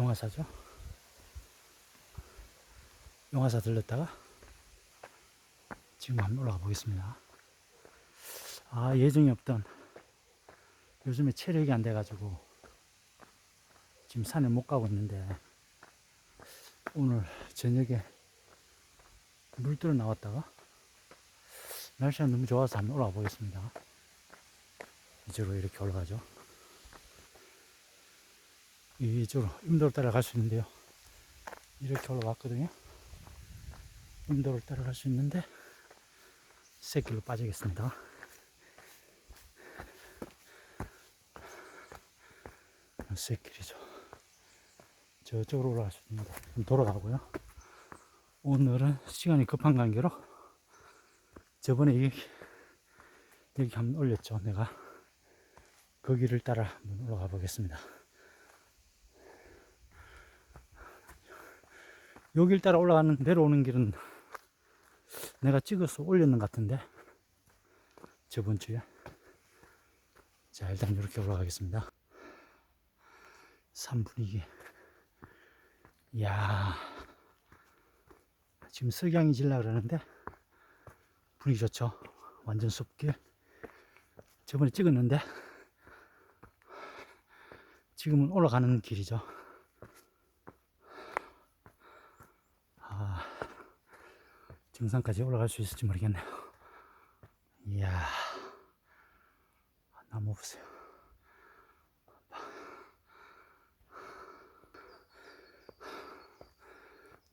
용화사죠. 용화사 들렸다가 지금 한번 올라가 보겠습니다. 아, 예정이 없던 요즘에 체력이 안 돼가지고 지금 산에 못 가고 있는데 오늘 저녁에 물 뜨러 나왔다가 날씨가 너무 좋아서 한번 올라가 보겠습니다. 이쪽으로 이렇게 올라가죠. 이쪽으로 임도로 따라 갈 수 있는데요. 이렇게 올라왔거든요. 임도를 따라 갈 수 있는데 새길로 빠지겠습니다. 새길이죠. 저쪽으로 올라갈 수좀 돌아가고요. 오늘은 시간이 급한 관계로 저번에 여기, 여기 한번 올렸죠. 내가 거기를 따라 한번 올라가 보겠습니다. 여길 따라 올라가는 내려오는 길은 내가 찍어서 올렸는 것 같은데. 저번 주에. 자 일단 이렇게 올라가겠습니다. 산 분위기. 이야. 지금 석양이 질라 그러는데 분위기 좋죠? 완전 숲길. 저번에 찍었는데 지금은 올라가는 길이죠 정상까지 올라갈 수 있을지 모르겠네요. 이야, 나무 보세요.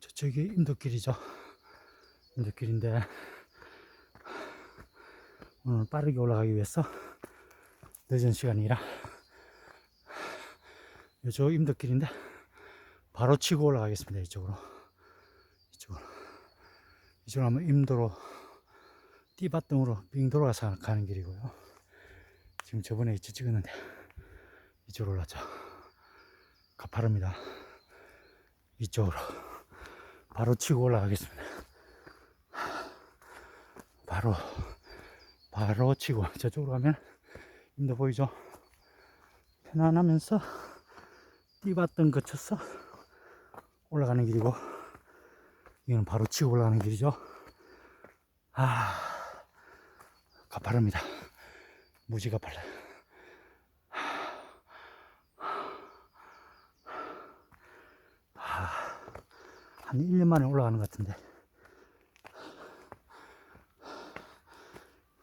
저쪽이 인도길이죠. 인도길인데, 오늘 빠르게 올라가기 위해서 늦은 시간이라, 이쪽 인도길인데, 바로 치고 올라가겠습니다. 이쪽으로. 이쪽으로. 임도로 띠밭동으로 빙 돌아가서 가는 길이고요. 지금 저번에 이쪽 찍었는데 이쪽으로 올랐죠. 가파릅니다. 이쪽으로 바로 치고 올라가겠습니다. 바로 바로 치고 저쪽으로 가면 임도 보이죠? 편안하면서 띠밭동 거쳐서 올라가는 길이고 이거는 바로 치고 올라가는 길이죠. 아, 가파릅니다. 무지 가팔라. 아, 한 1년 만에 올라가는 것 같은데.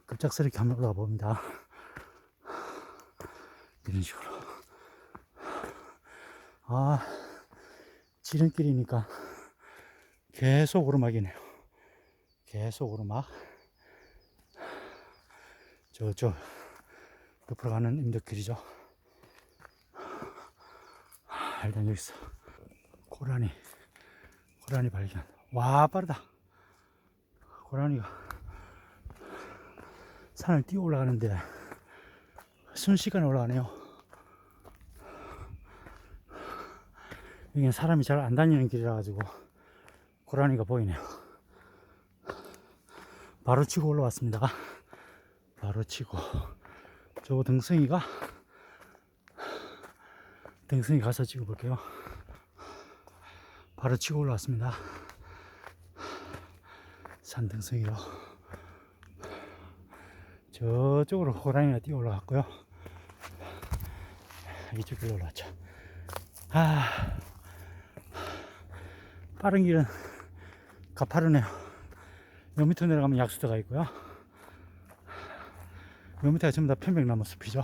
급작스럽게 한번 올라가 봅니다. 이런 식으로. 아, 지름길이니까 계속 오르막이네요. 계속 오르막. 저 저 옆으로 가는 임덕길이죠. 아, 일단 여기서 고라니 고라니 발견. 와 빠르다. 고라니가 산을 뛰어 올라가는데 순식간에 올라가네요. 여기는 사람이 잘 안 다니는 길이라 가지고 고라니가 보이네요. 바로 치고 올라왔습니다. 바로 치고. 저 등승이가, 등승이 가서 찍어볼게요. 바로 치고 올라왔습니다. 산 등승이로. 저쪽으로 고라니가 뛰어 올라갔고요. 이쪽 길로 올라왔죠. 아, 빠른 길은 가파르네요. 요 밑으로 내려가면 약수터가 있고요. 요 밑에가 전부 다 편백나무 숲이죠.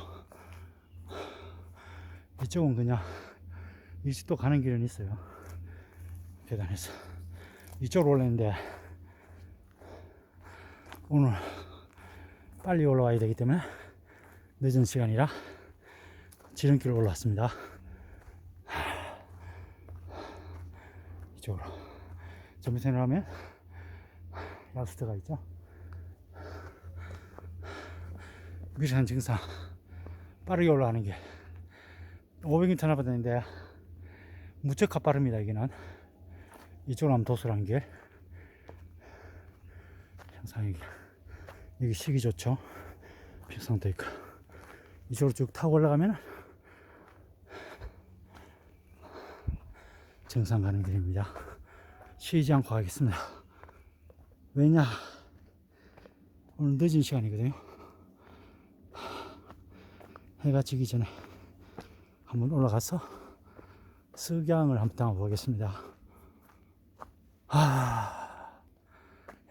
이쪽은 그냥 일찍도 가는 길은 있어요. 계단에서. 이쪽으로 올랐는데 오늘 빨리 올라와야 되기 때문에 늦은 시간이라 지름길로 올라왔습니다. 이쪽으로. 저 밑에 내려가면 라스트가 있죠. 미산 증상 빠르게 올라가는 게. 500m 나가는데 무척 가빠릅니다 여기는 이쪽으로 하면 도수라는 길 항상 여기 여기 시기 좋죠? 평상도 있고 이쪽으로 쭉 타고 올라가면 정상 가는 길입니다. 쉬지 않고 가겠습니다. 왜냐? 오늘 늦은 시간이거든요. 해가 지기 전에 한번 올라가서 석양을 한번 담아보겠습니다. 아,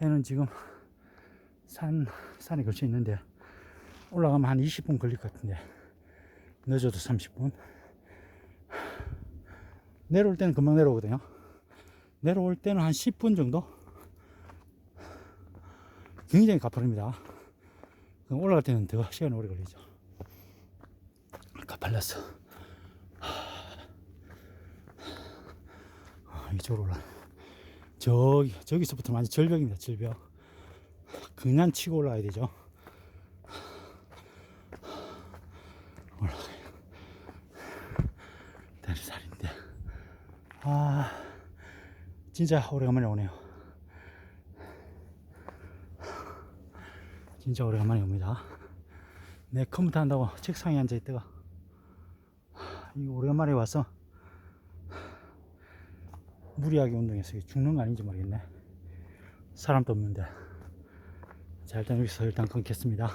해는 지금 산, 산에 걸쳐 있는데 올라가면 한 20분 걸릴 것 같은데 늦어도 30분 내려올 때는 금방 내려오거든요 내려올 때는 한 10분 정도? 굉장히 가파릅니다. 올라갈 때는 더 시간이 오래 걸리죠. 가팔렸어 아, 이쪽으로 올라. 저기 저기서부터 완전 절벽입니다 절벽. 그냥 치고 올라가야 되죠. 다리 살인데. 아 진짜 오래간만에 오네요. 진짜 오래간만에 옵니다. 내 컴퓨터 한다고 책상에 앉아 있다가 이거 오래간만에 와서 무리하게 운동해서 죽는 거 아닌지 모르겠네. 사람도 없는데. 자 일단 여기서 일단 끊겠습니다